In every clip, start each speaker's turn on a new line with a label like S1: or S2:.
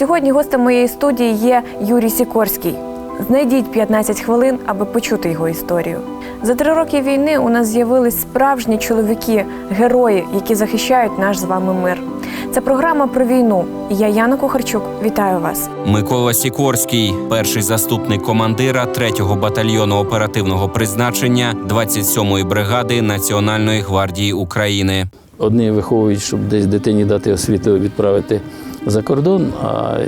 S1: Сьогодні гостем моєї студії є Юрій Сікорський. Знайдіть 15 хвилин, аби почути його історію. За три роки війни у нас з'явились справжні чоловіки, герої, які захищають наш з вами мир. Це програма про війну. І я Яна Кухарчук. Вітаю вас.
S2: Микола Сікорський, перший заступник командира 3-го батальйону оперативного призначення 27-ї бригади Національної гвардії України.
S3: Одні виховують, щоб десь дитині дати освіту відправити за кордон. А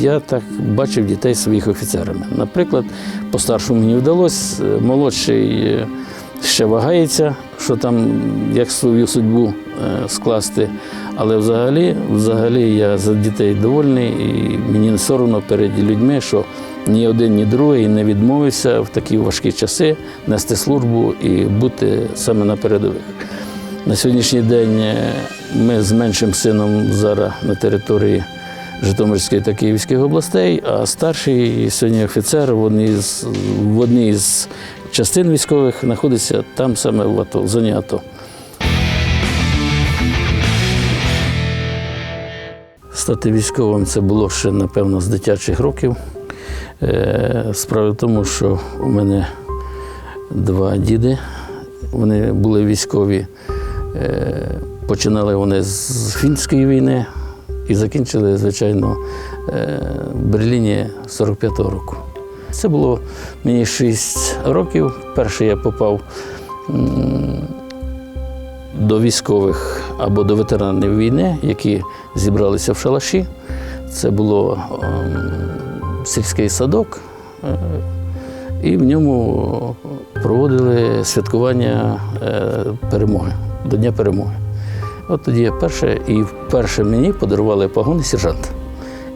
S3: я так бачив дітей своїх офіцерами. Наприклад, по-старшому мені вдалося, е, молодший е, ще вагається, що там як свою судьбу е, скласти. Але взагалі, взагалі я за дітей довольний і мені не соромно перед людьми, що ні один, ні другий не відмовився в такі важкі часи нести службу і бути саме на передових. На сьогоднішній день е, ми з меншим сином зараз на території Житомирської та Київських областей, а старший сьогодні офіцер в одній з, в одній з частин військових знаходиться там саме в АТО, в. Стати військовим це було ще, напевно, з дитячих років. Е, Справа в тому, що у мене два діди, вони були військові. Е, Починали вони з фінської війни і закінчили, звичайно, е, в Берліні 45-го року. Це було мені 6 років. Перше я попав до військових або до ветеранів війни, які зібралися в шалаші. Це було ем, сільський садок, е, і в ньому проводили святкування перемоги, до Дня перемоги. От тоді я перше, і вперше мені подарували погони сержанта.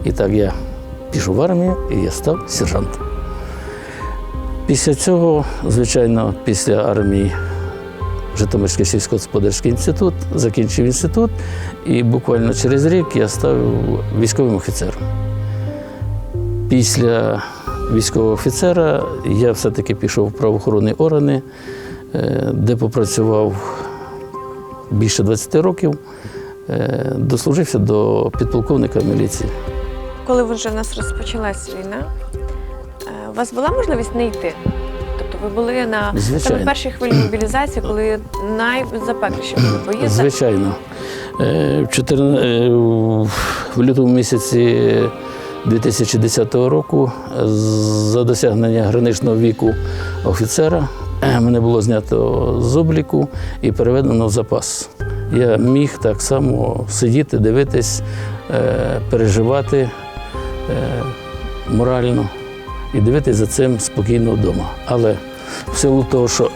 S3: І так я пішов в армію і я став сержантом. Після цього, звичайно, після армії Житомирський сільськогосподарський інститут, закінчив інститут, і буквально через рік я став військовим офіцером. Після військового офіцера я все-таки пішов в правоохоронні органи, е, де попрацював більше 20 років, е, дослужився до підполковника міліції.
S1: Коли вже в нас розпочалась війна, е, у вас була можливість не йти? Тобто ви були на саме першій хвилі мобілізації, коли найзапекліші були бої.
S3: Звичайно. Е, В, 14 е, в лютому місяці 2010 року за досягнення граничного віку офіцера мене було знято з обліку і переведено в запас. Я міг так само сидіти, дивитись, е, переживати е, морально і дивитись за цим спокійно вдома. Але в силу того, що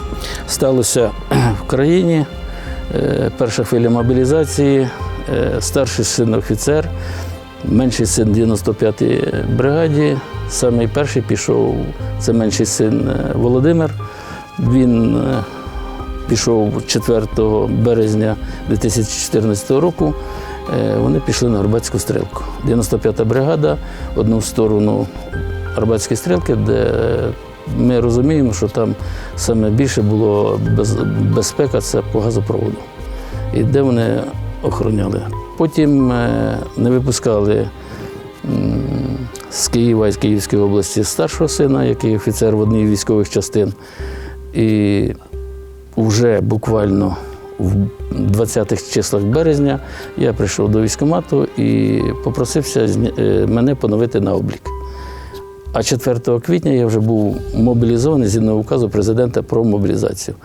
S3: сталося в країні, Е, перша хвиля мобілізації, е, старший син офіцер, менший син 95-й бригаді. Самий перший пішов, це менший син е, Володимир. Він е, пішов 4 березня 2014 року. Е, Вони пішли на Арбатську стрілку. 95-та бригада, одну сторону Арбатської стрілки, де ми розуміємо, що там саме більше було безпека це по газопроводу. І де вони охороняли. Потім е, не випускали з Києва і з Київської області старшого сина, який офіцер в одній військових частин. І вже буквально в 20-х числах березня я прийшов до військкомату і попросився е, мене поновити на облік. А 4 квітня я вже був мобілізований згідно указу президента про мобілізацію.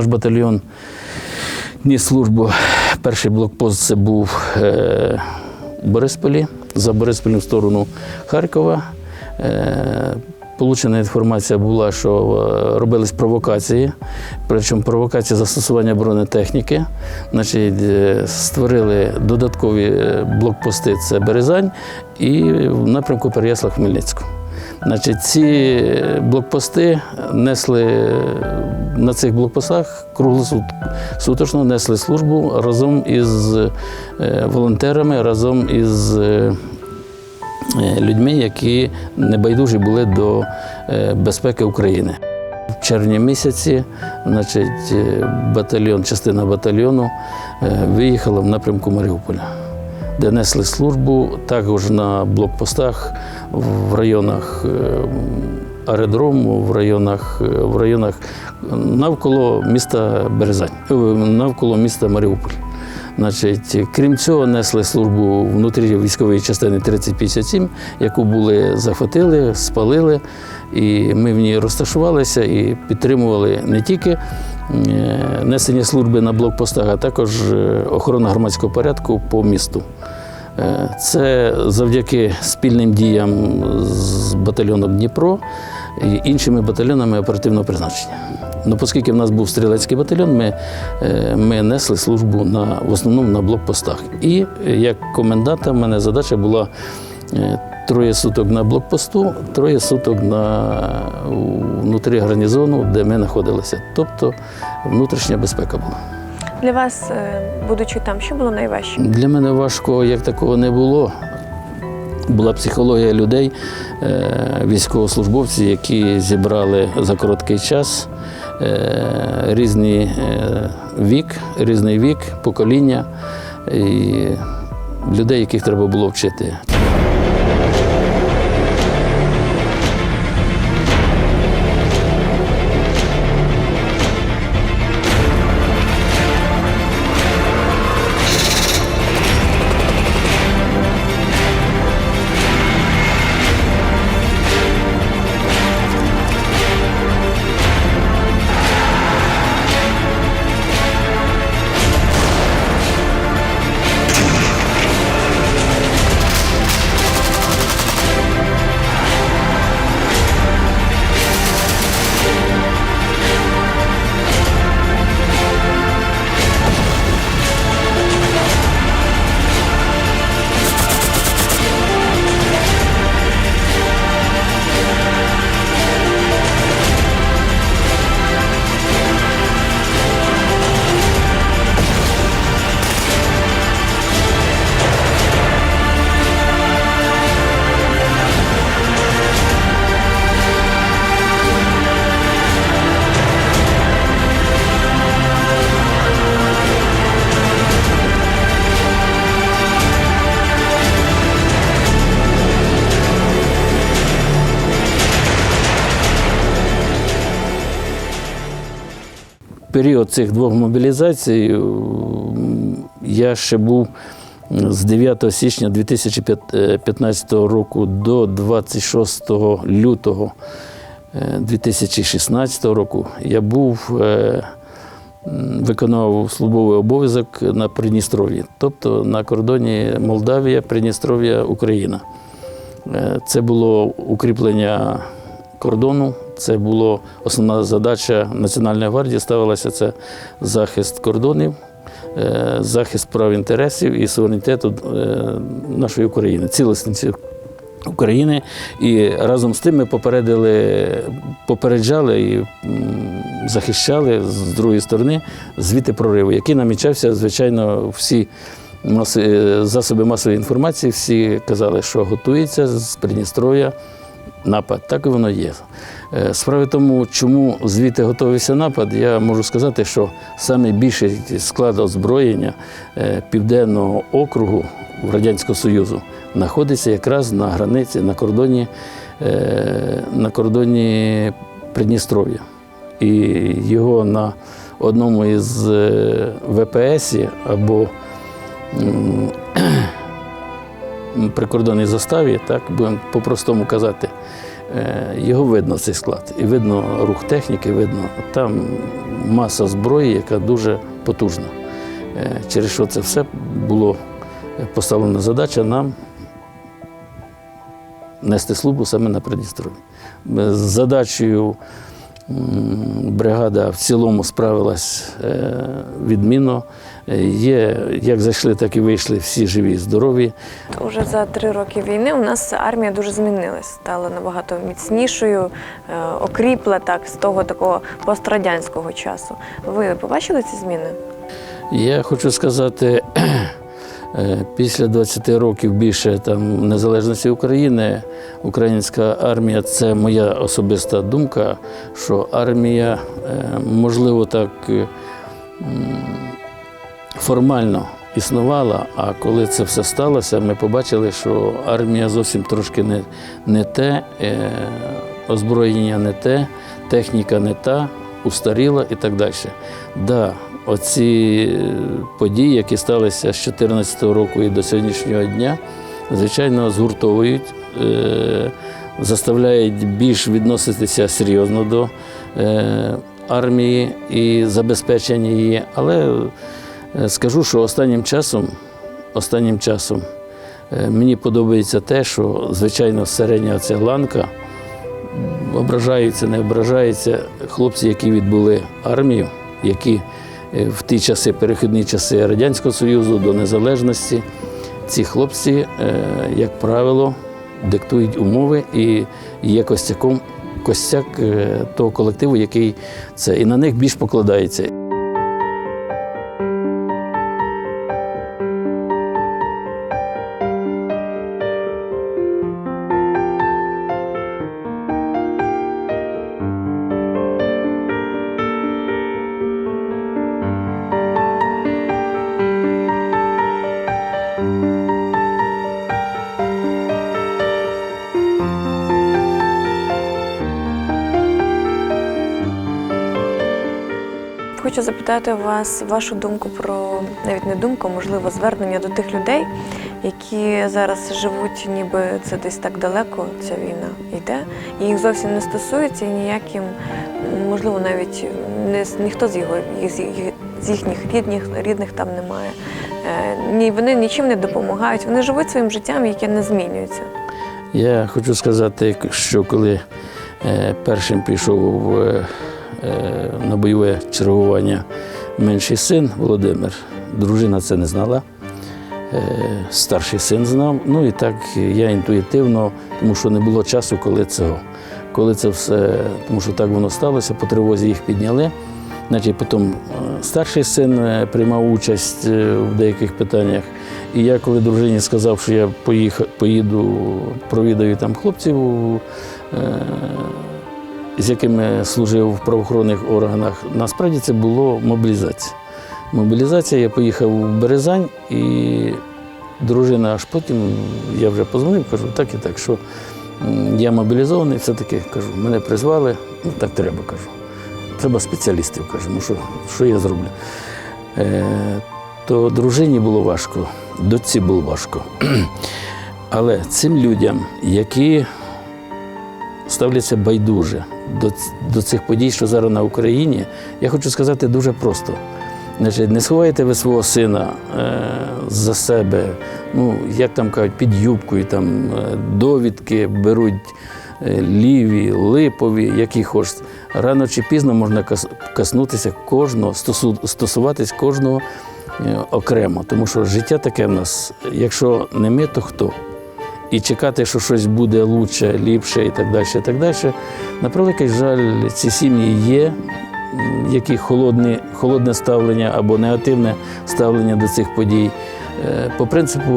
S3: Наш батальйон ніс службу. Перший блокпост це був е, в Борисполі, за Борисполем в сторону Харкова. Е, Получена інформація була, що е, робились провокації, причому провокації застосування бронетехніки. Значить, е, створили додаткові е, блокпости це Березань і в напрямку Переясла Хмельницького. Значить, ці блокпости несли на цих блокпостах круглосуточно несли службу разом із е, волонтерами, разом із е, е, людьми, які небайдужі були до безпеки України. В червні місяці значить, батальйон, частина батальйону виїхала в напрямку Маріуполя, де несли службу також на блокпостах в районах е, аеродрому, в районах, е, в районах навколо міста Березань, е, навколо міста Маріуполь. Значить, крім цього, несли службу внутрі військової частини 3057, яку були захватили, спалили, і ми в ній розташувалися і підтримували не тільки е, несення служби на блокпостах, а також е, охорона громадського порядку по місту. Е, Це завдяки спільним діям з батальйоном Дніпро і іншими батальйонами оперативного призначення. Ну, оскільки в нас був стрілецький батальйон, ми, е, ми несли службу на, в основному на блокпостах. І е, як коменданта в мене задача була е, троє суток на блокпосту, троє суток на, внутрі гарнізону, де ми знаходилися. Тобто внутрішня безпека була.
S1: Для вас, будучи там, що було найважче?
S3: Для мене важко, як такого не було. Була психологія людей, е, військовослужбовці, які зібрали за короткий час різний е, вік, різний вік, покоління і людей, яких треба було вчити. Період цих двох мобілізацій я ще був з 9 січня 2015 року до 26 лютого е, 2016 року. Я був е, виконував службовий обов'язок на Придністров'ї, тобто на кордоні Молдавія, Придністров'я, Україна. Е, Це було укріплення кордону. Це була основна задача Національної гвардії. Ставилася це захист кордонів, е, захист прав інтересів і суверенітету е, нашої України, цілісності України. І разом з тим ми попередили, попереджали і захищали з другої сторони звіти прориву, який намічався, звичайно, всі. маси- Засоби масової інформації всі казали, що готується з Придністров'я напад. Так і воно є. Е, Справа в тому, чому звідти готувався напад, я можу сказати, що найбільший склад озброєння е, Південного округу Радянського Союзу знаходиться якраз на границі, на кордоні, е, на кордоні Придністров'я. І його на одному із ВПС або прикордонній заставі, так будемо по-простому казати, е, його видно цей склад. І видно рух техніки, видно там маса зброї, яка дуже потужна. Е, Через що це все було поставлена задача нам нести службу саме на Придністров'ї. З задачею бригада в цілому справилась е, відмінно. Е, Є, як зайшли, так і вийшли всі живі, здорові.
S1: Уже за три роки війни у нас армія дуже змінилась, стала набагато міцнішою, е, окріпла так з того такого пострадянського часу. Ви побачили ці зміни?
S3: Я хочу сказати, після 20 років більше там незалежності України, українська армія це моя особиста думка, що армія, е, можливо, так е, формально існувала, а коли це все сталося, ми побачили, що армія зовсім трошки не, не те, е, озброєння не те, техніка не та, устаріла і так далі. Да, оці е, події, які сталися з 2014 року і до сьогоднішнього дня, звичайно, згуртовують, е, заставляють більш відноситися серйозно до е, армії і забезпечення її. Але скажу, що останнім часом, останнім часом мені подобається те, що, звичайно, середня ця ланка ображаються, не ображаються хлопці, які відбули армію, які е, в ті часи, перехідні часи Радянського Союзу до незалежності, ці хлопці, е, як правило, диктують умови і є костяком, костяк е, того колективу, який це, і на них більш покладається.
S1: Хочу запитати вас вашу думку про навіть не думку, можливо, звернення до тих людей, які зараз живуть, ніби це десь так далеко, ця війна йде, і їх зовсім не стосується, і ніяким, можливо, навіть не ніхто з його з їхніх рідних рідних там немає. Е, Ні, вони нічим не допомагають. Вони живуть своїм життям, яке не змінюється.
S3: Я хочу сказати, що коли е, першим пішов е, на бойове чергування менший син Володимир, дружина це не знала. е, Старший син знав. Ну і так я інтуїтивно, тому що не було часу, коли цього. Коли це все, тому що так воно сталося, по тривозі їх підняли. Значить, потім е, старший син е, приймав участь е, в деяких питаннях. І я, коли дружині сказав, що я поїду, провідаю там хлопців, е, з якими служив в правоохоронних органах, насправді це було мобілізація. Мобілізація, я поїхав в Березань, і дружина аж потім, я вже позвонив, кажу, так і так, що я мобілізований, все-таки кажу, мене призвали, ну так треба, кажу. Треба спеціалістів, кажу, ну що, що я зроблю? Е, то дружині було важко, дочці було важко. Але цим людям, які ставляться байдуже до, до цих подій, що зараз на Україні, я хочу сказати дуже просто. Значить, не сховайте ви свого сина е, за себе, ну, як там кажуть, під юбкою, там, е, довідки беруть е, ліві, липові, які хочете. Рано чи пізно можна кас- коснутися кожного, стосу- стосуватись кожного е, окремо. Тому що життя таке в нас, якщо не ми, то хто? І чекати, що щось буде лучше, ліпше і так далі. І так далі. На превеликий жаль, ці сім'ї є, які холодні, холодне ставлення або негативне ставлення до цих подій. Е, По принципу,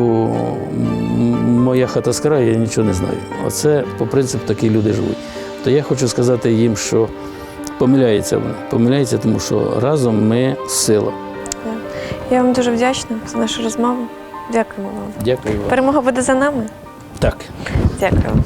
S3: моя хата з краю, я нічого не знаю. Оце по принципу такі люди живуть. То я хочу сказати їм, що помиляються вони. Помиляються, тому що разом ми сила.
S1: Я вам дуже вдячна за нашу розмову. Дякуємо вам.
S3: Дякую вам.
S1: Перемога буде за нами.
S3: Так.
S1: Дякую.